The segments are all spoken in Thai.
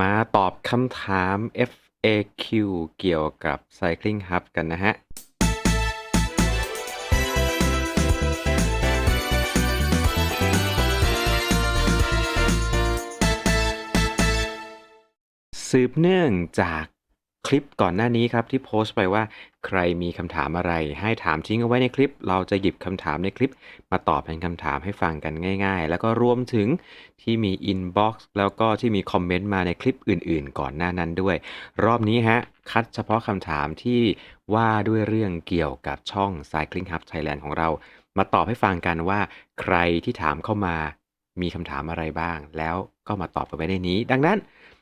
มาตอบคำถาม FAQ เกี่ยวกับ Cycling Hub กันนะฮะ สืบเนื่องจาก คลิปก่อนหน้านี้ครับที่โพสต์ไปว่าใครมีคำถามอะไร ให้ถามทิ้งเอาไว้ในคลิป เราจะหยิบคำถามในคลิป มาตอบเป็นคำถามให้ฟังกันง่าย ๆ แล้วก็รวมถึงที่มีอินบ็อกซ์แล้วก็ที่มีคอมเมนต์มาในคลิปอื่น ๆ ก่อนหน้านั้นด้วย รอบนี้ฮะ คัดเฉพาะคำถามที่ว่าด้วยเรื่องเกี่ยวกับช่อง Cycling Hub Thailand ของเรา มาตอบให้ฟังกันว่า ใครที่ถามเข้ามา มีคำถามอะไรบ้าง แล้วก็มาตอบกันไว้ในนี้ ดังนั้น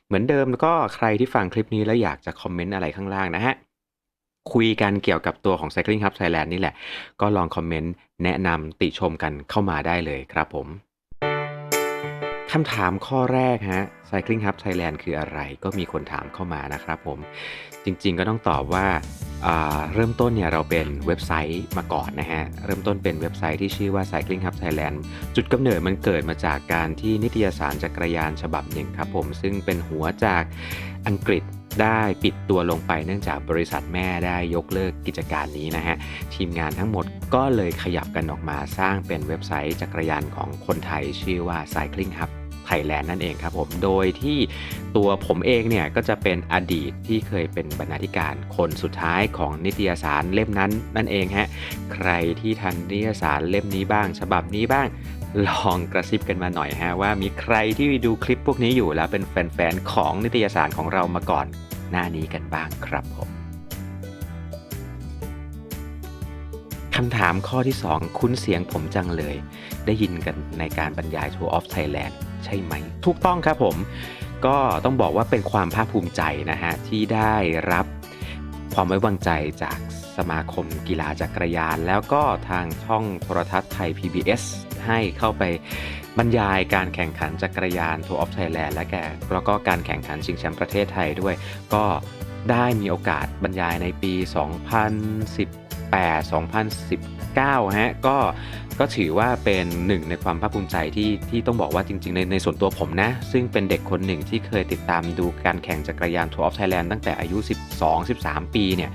เหมือนเดิมก็ใครที่ฟังคลิปนี้แล้วอยากจะคอมเมนต์อะไรข้างล่างนะฮะ คุยกันเกี่ยวกับตัวของ Cycling Hub Thailand นี่แหละ ก็ลองคอมเมนต์แนะนำติชมกันเข้ามาได้เลยครับผม คำถามข้อแรกฮะ Cycling Hub Thailand คืออะไรก็มีคนถามเข้ามานะครับผม จริงๆก็ต้องตอบว่าาเริ่มต้นเนี่ยเราเป็นเว็บไซต์มาก่อนนะฮะ เริ่มต้นเป็นเว็บไซต์ที่ชื่อว่า Cycling Hub Thailand จุดกำเนิดมันเกิดมาจากการที่นิตยสารจักรยานฉบับหนึ่งครับผม ซึ่งเป็นหัวจากอังกฤษได้ปิดตัวลงไปเนื่องจากบริษัทแม่ได้ยกเลิกกิจการนี้นะฮะ ทีมงานทั้งหมดก็เลยขยับกันออกมาสร้างเป็นเว็บไซต์จักรยานของคนไทยชื่อว่า Cycling Hub Thailand นั่นเองครับผม โดยที่ตัวผมเองเนี่ยก็จะเป็นอดีตที่เคยเป็นบรรณาธิการคนสุดท้ายของนิตยสารเล่มนั้นนั่นเองฮะ ใครที่ทันนิตยสารเล่มนี้บ้าง ฉบับนี้บ้างลองกระซิบกันมาหน่อยฮะว่ามีใครที่ดูคลิปพวกนี้อยู่แล้วเป็นแฟนๆของนิตยสารของเรามาก่อนหน้านี้กันบ้างครับผมคำถามข้อที่ 2 คุ้นเสียงผมจังเลย ได้ยินกันในการบรรยาย Tour of Thailand ใช่ไหม ถูกต้องครับผม ก็ต้องบอกว่าเป็นความภาคภูมิใจนะฮะ ที่ได้รับความไว้วางใจจากสมาคมกีฬาจักรยาน แล้วก็ทางช่องโทรทัศน์ไทย PBS ให้เข้าไปบรรยายการแข่งขันจักรยาน Tour of Thailand และแกแล้วก็การแข่งขันชิงแชมป์ประเทศไทยด้วย ก็ได้มีโอกาสบรรยายในปี 2018 2019 ฮะ ก็ ก็ถือว่าเป็นหนึ่งในความภาคภูมิใจที่ ที่ต้องบอกว่าจริง ๆ ใน ในส่วนตัวผมนะ ซึ่งเป็นเด็กคนหนึ่งที่เคยติดตามดูการแข่งจักรยาน Tour of Thailand ตั้งแต่อายุ 12-13 ปี เนี่ย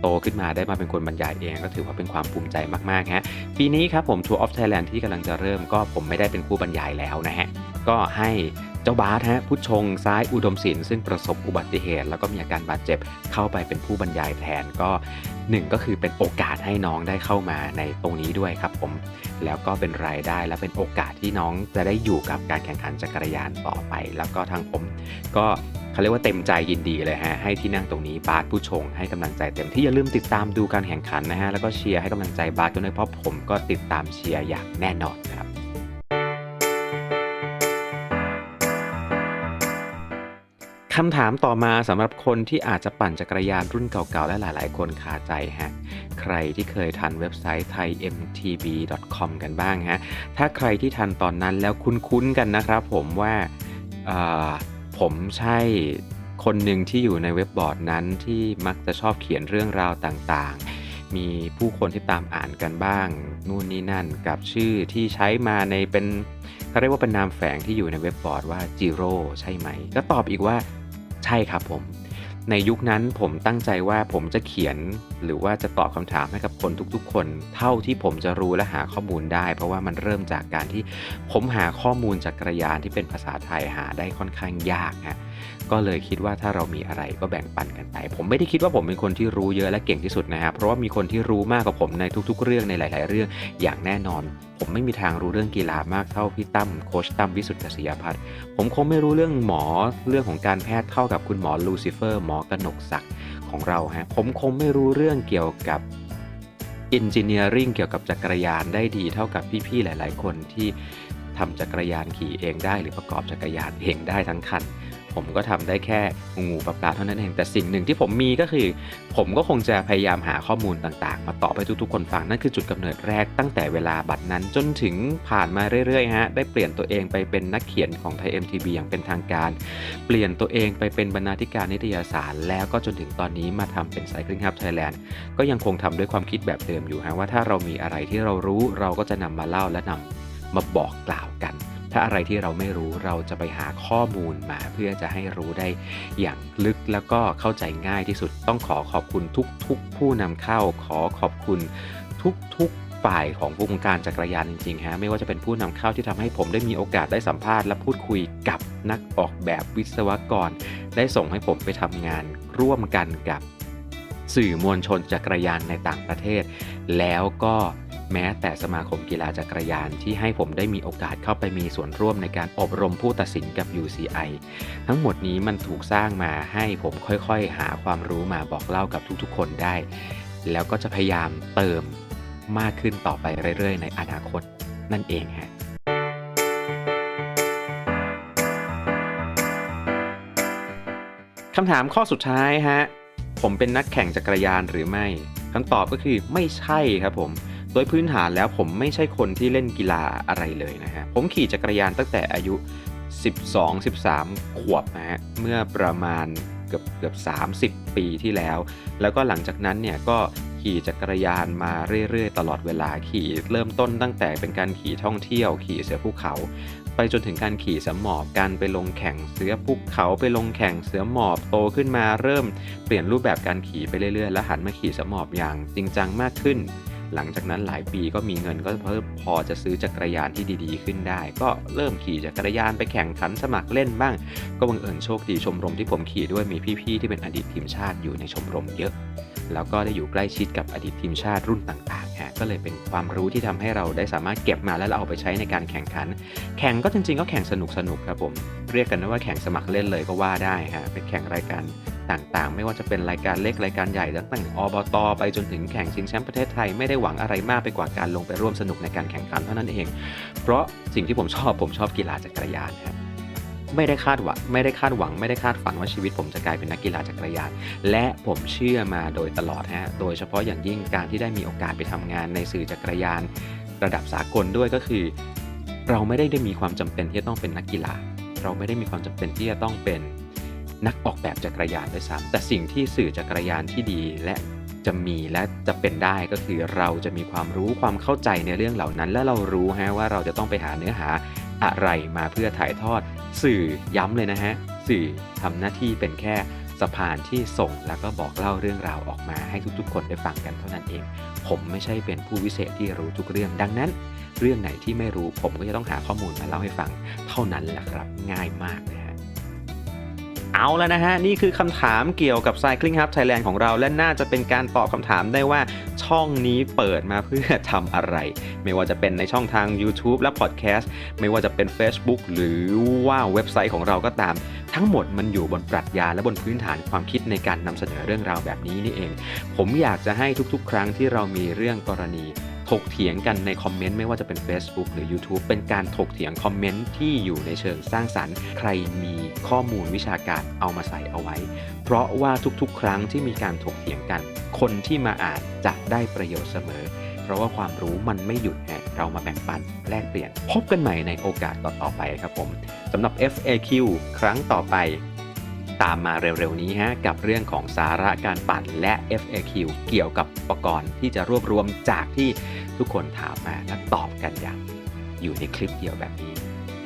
โตขึ้นมาได้มาเป็นคนบรรยายเอง ก็ถือว่าเป็นความภูมิใจมากๆ ฮะ ปีนี้ครับผม Tour of Thailand ที่กำลังจะเริ่มก็ผมไม่ได้เป็นผู้บรรยายแล้วนะฮะ ก็ให้ เจ้าบาสฮะผู้ชงซ้ายอุดมศิลป์ซึ่งประสบอุบัติเหตุ แล้วก็มีอาการบาดเจ็บเข้าไปเป็นผู้บรรยายแทนก็หนึ่งก็คือเป็นโอกาสให้น้องได้เข้ามาในตรงนี้ด้วยครับผมแล้วก็เป็นรายได้และเป็นโอกาสที่น้องจะได้อยู่กับการแข่งขันจักรยานต่อไป แล้วก็ทางผมก็เขาเรียกว่าเต็มใจยินดีเลยฮะให้ที่นั่งตรงนี้บาสผู้ชงให้กำลังใจเต็มที่อย่าลืมติดตามดูการแข่งขันนะฮะแล้วก็เชียร์ให้กำลังใจบาสด้วยเพราะผมก็ติดตามเชียร์อย่างแน่นอนครับ คำถามต่อมาสำหรับคนที่อาจจะปั่นจักรยานรุ่นเก่าๆ และหลายๆ คนคาใจฮะ ใครที่เคยทันเว็บไซต์ thaimtb.com กันบ้างฮะ ถ้าใครที่ทันตอนนั้นแล้วคุ้นๆ กันนะครับผมว่าาผมใช่คนหนึ่งที่อยู่ในเว็บบอร์ดนั้นที่มักจะชอบเขียนเรื่องราวต่างๆ มีผู้คนที่ตามอ่านกันบ้าง นู่นนี่นั่นกับชื่อที่ใช้มาในเป็นเขาเรียกว่าเป็นนามแฝงที่อยู่ในเว็บบอร์ดว่าจิโร่ใช่ไหม ก็ตอบอีกว่า ใช่ครับผม ในยุคนั้นผมตั้งใจว่าผมจะเขียนหรือว่าจะตอบคำถามให้กับคนทุกๆ คน เท่าที่ผมจะรู้และหาข้อมูลได้ เพราะว่ามันเริ่มจากการที่ผมหาข้อมูลจากกระยานที่เป็นภาษาไทยหาได้ค่อนข้างยากฮะ ก็เลยคิดว่าถ้าเรามีอะไรก็แบ่งปันกันไป ผมไม่ได้คิดว่าผมเป็นคนที่รู้เยอะและเก่งที่สุดนะฮะเพราะว่ามีคนที่รู้มากกว่าผมในทุก ๆ เรื่องในหลาย ๆ เรื่อง อย่างแน่นอน ผมไม่มีทางรู้เรื่องกีฬามากเท่าพี่ตั้มโคชตั้มวิสุทธิ์กษิยพัฒน์ผมคงไม่รู้เรื่องหมอเรื่องของการแพทย์เท่ากับคุณหมอลูซิเฟอร์หมอกนกศักดิ์ของเราฮะผมคงไม่รู้เรื่องเกี่ยวกับ Engineering เกี่ยวกับจักรยานได้ดีเท่ากับพี่ๆหลาย ๆ คนที่ทำจักรยานขี่เองได้หรือประกอบจักรยานเองได้ทั้งคัน ผมก็ทำได้แค่งูปลาปลาเท่านั้นเองแต่สิ่งหนึ่งที่ผมมีก็คือ ผมก็คงจะพยายามหาข้อมูลต่างๆ มาตอบให้ทุกๆ คนฟังนั่นคือจุดกำเนิดแรกตั้งแต่เวลาบัดนั้นจนถึงผ่านมาเรื่อยๆฮะได้เปลี่ยนตัวเองไปเป็นนักเขียนของไทย MTB อย่างเป็นทางการ เปลี่ยนตัวเองไปเป็นบรรณาธิการนิตยสาร แล้วก็จนถึงตอนนี้มาทำเป็น Cycling Hub Thailand ก็ยังคงทำด้วยความคิดแบบเดิมอยู่ฮะว่าถ้าเรามีอะไรที่เรารู้เราก็จะนำมาเล่าและนำมาบอกกล่าวกัน ถ้าอะไรที่เราไม่รู้เราจะไปหาข้อมูลมาเพื่อจะให้รู้ได้อย่างลึกแล้วก็เข้าใจง่ายที่สุด ต้องขอขอบคุณทุกๆ ผู้นำเข้าขอขอบคุณทุกๆฝ่ายของวงการจักรยานจริงๆฮะไม่ว่าจะเป็นผู้นำเข้าที่ทำให้ผมได้มีโอกาสได้สัมภาษณ์และพูดคุยกับนักออกแบบวิศวกร ได้ส่งให้ผมไปทำงานร่วมกันกับสื่อมวลชนจักรยานในต่างประเทศ แล้วก็ แม้แต่สมาคมกีฬาจักรยานที่ให้ผมได้มีโอกาสเข้าไปมีส่วนร่วมในการอบรมผู้ตัดสินกับ UCI ทั้งหมดนี้มันถูกสร้างมาให้ผมค่อยๆ หาความรู้มาบอกเล่ากับทุกๆ คนได้ แล้วก็จะพยายามเติมมากขึ้นต่อไปเรื่อยๆ ในอนาคตนั่นเองฮะคำถามข้อสุดท้ายฮะ ผมเป็นนักแข่งจักรยานหรือไม่คำตอบก็คือไม่ใช่ครับผม โดยพื้นฐานแล้วผมไม่ใช่คนที่เล่นกีฬาอะไรเลยนะฮะ ผมขี่จักรยานตั้งแต่อายุ 12-13 ขวบนะฮะ เมื่อประมาณเกือบเกือบ30 ปีที่แล้ว แล้วก็หลังจากนั้นเนี่ยก็ขี่จักรยานมาเรื่อยๆ ตลอดเวลาขี่เริ่มต้นตั้งแต่เป็นการขี่ท่องเที่ยว ขี่เสือภูเขา ไปจนถึงการขี่สมอบการไปลงแข่งเสือภูเขาไปลงแข่งเสือหมอบโตขึ้นมาเริ่มเปลี่ยนรูปแบบการขี่ไปเรื่อยๆ แล้วหันมาขี่สมอบอย่างจริงจังมากขึ้น หลังจากนั้นหลายปีก็มีเงินก็เพอพอจะซื้อจักรยานที่ดีๆ ขึ้นได้ ก็เริ่มขี่จักรยานไปแข่งขันสมัครเล่นบ้าง ก็บังเอิญโชคดีชมรมที่ผมขี่ด้วยมีพี่ๆที่เป็นอดีตทีมชาติอยู่ในชมรมเยอะ แล้วก็ได้อยู่ใกล้ชิดกับอดีตทีมชาติรุ่นต่างๆฮะก็เลยเป็นความรู้ที่ทำให้เราได้สามารถเก็บมาแล้วเราเอาไปใช้ในการแข่งขัน แข่งก็จริงๆก็แข่งสนุกๆครับผม เรียกกันว่าแข่งสมัครเล่นเลยก็ว่าได้ฮะเป็นแข่งรายการต่างๆ ไม่ว่าจะเป็นรายการเล็กรายการใหญ่ตั้งแต่อบตไปจนถึงแข่งชิงแชมป์ประเทศไทยไม่ได้หวังอะไรมากไปกว่าการลงไปร่วมสนุกในการแข่งขันเท่านั้นเอง เพราะสิ่งที่ผมชอบผมชอบกีฬาจักรยานครับ ไม่ได้คาดหวังไม่ได้คาดหวัง ไม่ได้คาดฝันว่าชีวิตผมจะกลายเป็นนักกีฬาจักรยาน และผมเชื่อมาโดยตลอดฮะโดยเฉพาะอย่างยิ่งการที่ได้มีโอกาสไปทำงานในสื่อจักรยาน ระดับสากลด้วยก็คือ เราไม่ได้ได้มีความจำเป็นที่จะต้องเป็นนักกีฬา เราไม่ได้มีความจำเป็นที่จะต้องเป็นนักออกแบบจักรยานด้วยซ้ำแต่สิ่งที่สื่อจักรยานที่ดีและจะมีและจะเป็นได้ก็คือเราจะมีความรู้ความเข้าใจในเรื่องเหล่านั้น และเรารู้ฮะว่าเราจะต้องไปหาเนื้อหา อะไรมาเพื่อถ่ายทอด สื่อย้ำเลยนะฮะ สื่อทำหน้าที่เป็นแค่สะพานที่ส่งแล้วก็บอกเล่าเรื่องราวออกมาให้ทุกๆ คนได้ฟังกันเท่านั้นเอง ผมไม่ใช่เป็นผู้วิเศษที่รู้ทุกเรื่อง ดังนั้น เรื่องไหนที่ไม่รู้ผมก็จะต้องหาข้อมูลมาเล่าให้ฟัง เท่านั้นแหละครับง่ายมากเลยฮะ เอาแล้วนะฮะ นี่คือคำถามเกี่ยวกับ Cycling Hub Thailand ของเราและน่าจะเป็นการตอบคำถามได้ว่าช่องนี้เปิดมาเพื่อทำอะไร ไม่ว่าจะเป็นในช่องทาง YouTube และ Podcast ไม่ว่าจะเป็น Facebook หรือว่าเว็บไซต์ของเราก็ตาม ทั้งหมดมันอยู่บนปรัชญาและบนพื้นฐานความคิดในการนำเสนอเรื่องราวแบบนี้นี่เอง ผมอยากจะให้ทุกๆ ครั้งที่เรามีเรื่องกรณี ถกเถียงกันในคอมเมนต์ไม่ว่าจะเป็น Facebook หรือ YouTube เป็นการถกเถียงคอมเมนต์ที่อยู่ในเชิงสร้างสรรค์ ใครมีข้อมูลวิชาการเอามาใส่เอาไว้ เพราะว่าทุกๆ ครั้งที่มีการถกเถียงกัน คนที่มาอ่านจะได้ประโยชน์เสมอ เพราะว่าความรู้มันไม่หยุดฮะเรามาแบ่งปันแลกเปลี่ยน พบกันใหม่ในโอกาสต่อๆไปครับผมสำหรับ FAQ ครั้งต่อไป ตามมาเร็วๆนี้ฮะกับเรื่องของสาระการปั่นและ FAQ เกี่ยวกับอุปกรณ์ที่จะรวบรวมจากที่ทุกคนถามมาและตอบกันอย่าง อยู่ในคลิปเดียวแบบนี้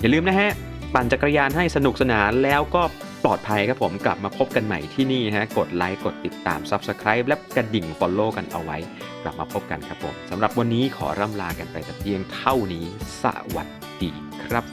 อย่าลืมนะฮะ ปั่นจักรยานให้สนุกสนานแล้วก็ปลอดภัยครับผมกลับมาพบกันใหม่ที่นี่ฮะกดไลค์กดติดตาม Subscribe และกระดิ่ง Follow กันเอาไว้ กลับมาพบกันครับผมสำหรับวันนี้ขอร่ำลากันไปแต่เพียงเท่านี้สวัสดีครับ